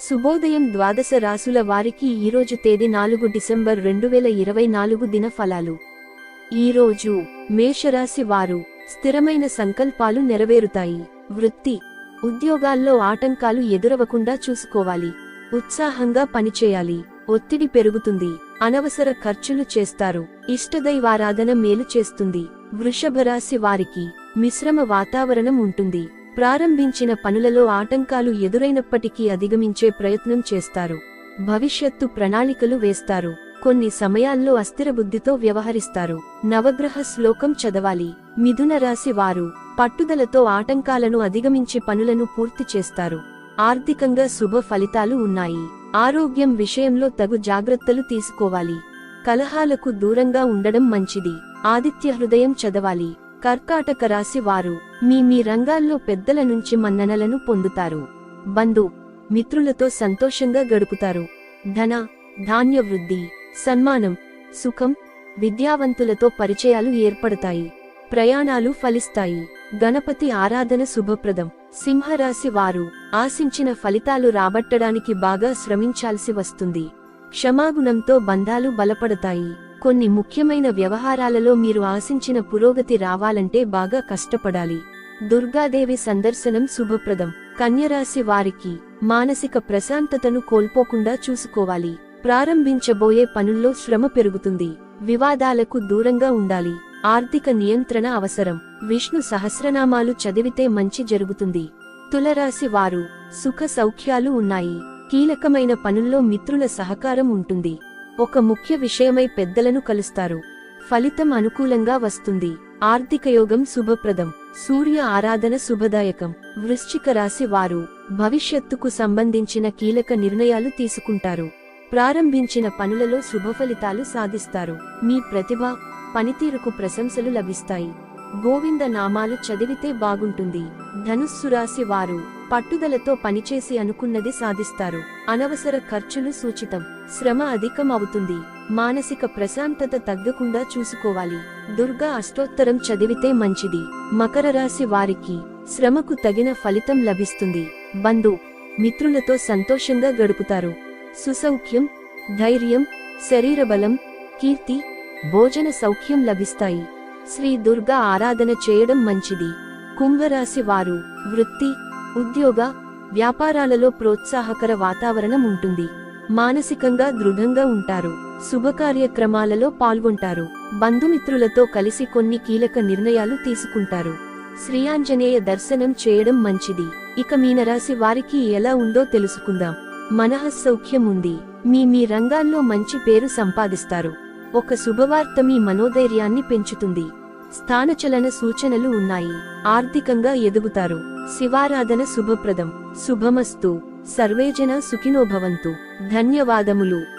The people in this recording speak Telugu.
శుభోదయం ద్వాదశ రాసుల వారికి ఈరోజు తేదీ నాలుగు డిసెంబర్ రెండు వేల ఇరవై నాలుగు దిన ఫలాలు. ఈరోజు మేషరాశి వారు స్థిరమైన సంకల్పాలు నెరవేరుతాయి. వృత్తి ఉద్యోగాల్లో ఆటంకాలు ఎదురవకుండా చూసుకోవాలి. ఉత్సాహంగా పనిచేయాలి. ఒత్తిడి పెరుగుతుంది. అనవసర ఖర్చులు చేస్తారు. ఇష్టదైవారాధన మేలు చేస్తుంది. వృషభరాశి వారికి మిశ్రమ వాతావరణం ఉంటుంది. ప్రారంభించిన పనులలో ఆటంకాలు ఎదురైనప్పటికీ అధిగమించే ప్రయత్నం చేస్తారు. భవిష్యత్తు ప్రణాళికలు వేస్తారు. కొన్ని సమయాల్లో అస్థిర బుద్ధితో వ్యవహరిస్తారు. నవగ్రహ శ్లోకం చదవాలి. మిథున రాశి వారు పట్టుదలతో ఆటంకాలను అధిగమించి పనులను పూర్తి చేస్తారు. ఆర్థికంగా శుభ ఫలితాలు ఉన్నాయి. ఆరోగ్యం విషయంలో తగు జాగ్రత్తలు తీసుకోవాలి. కలహాలకు దూరంగా ఉండడం మంచిది. ఆదిత్య హృదయం చదవాలి. కర్కాటక రాశి వారు మీ మీ రంగాల్లో పెద్దల నుంచి మన్ననలను పొందుతారు. బంధు మిత్రులతో సంతోషంగా గడుపుతారు. ధన ధాన్య వృద్ధి సన్మానం సుఖం విద్యావంతులతో పరిచయాలు ఏర్పడతాయి. ప్రయాణాలు ఫలిస్తాయి. గణపతి ఆరాధన శుభప్రదం. సింహరాశి వారు ఆశించిన ఫలితాలు రాబట్టడానికి బాగా శ్రమించాల్సి వస్తుంది. క్షమాగుణంతో బంధాలు బలపడతాయి. కొన్ని ముఖ్యమైన వ్యవహారాలలో మీరు ఆశించిన పురోగతి రావాలంటే బాగా కష్టపడాలి. దుర్గాదేవి సందర్శనం శుభప్రదం. కన్యరాశి వారికి మానసిక ప్రశాంతతను కోల్పోకుండా చూసుకోవాలి. ప్రారంభించబోయే పనుల్లో శ్రమ పెరుగుతుంది. వివాదాలకు దూరంగా ఉండాలి. ఆర్థిక నియంత్రణ అవసరం. విష్ణు సహస్రనామాలు చదివితే మంచి జరుగుతుంది. తులరాశి వారు సుఖ సౌఖ్యాలు ఉన్నాయి. కీలకమైన పనుల్లో మిత్రుల సహకారం ఉంటుంది. ఒక ముఖ్య విషయమై పెద్దలను కలుస్తారు. ఫలితం అనుకూలంగా వస్తుంది. ఆర్థిక యోగం శుభప్రదం. సూర్య ఆరాధన శుభదాయకం. వృశ్చిక రాశి వారు భవిష్యత్తుకు సంబంధించిన కీలక నిర్ణయాలు తీసుకుంటారు. ప్రారంభించిన పనులలో శుభఫలితాలు సాధిస్తారు. మీ ప్రతిభ పనితీరుకు ప్రశంసలు లభిస్తాయి. గోవింద నామాలు చదివితే బాగుంటుంది. ధనుస్సు రాశి వారు పట్టుదలతో పనిచేసి అనుకున్నది సాధిస్తారు. అనవసర ఖర్చులు సూచితం. శ్రమ అధికం అవుతుంది మానసిక ప్రశాంతత తగ్గకుండా చూసుకోవాలి. దుర్గా అష్టోత్తరం చదివితే మంచిది. మకర రాశి వారికి శ్రమకు తగిన ఫలితం లభిస్తుంది. బంధు మిత్రులతో సంతోషంగా గడుపుతారు. సుసౌఖ్యం ధైర్యం శరీర బలం కీర్తి భోజన సౌఖ్యం లభిస్తాయి. శ్రీ దుర్గా ఆరాధన చేయడం మంచిది. కుంభరాశి వారు వృత్తి ఉద్యోగ వ్యాపారాలలో ప్రోత్సాహకర వాతావరణం ఉంటుంది. మానసికంగా దృఢంగా ఉంటారు. శుభకార్యక్రమాలలో పాల్గొంటారు. బంధుమిత్రులతో కలిసి కొన్ని కీలక నిర్ణయాలు తీసుకుంటారు. శ్రీయాంజనేయ దర్శనం చేయడం మంచిది. ఇక మీనరాశి వారికి ఎలా ఉందో తెలుసుకుందాం. మనఃసౌఖ్యం ఉంది. మీ మీ రంగాల్లో మంచి పేరు సంపాదిస్తారు. ఒక శుభవార్త మీ మనోధైర్యాన్ని పెంచుతుంది. స్థానచలన సూచనలు ఉన్నాయి. ఆర్థికంగా ఎదుగుతారు. శివారాధన శుభప్రదం. శుభమస్తు. సర్వేజన సుఖినోభవంతు. ధన్యవాదములు.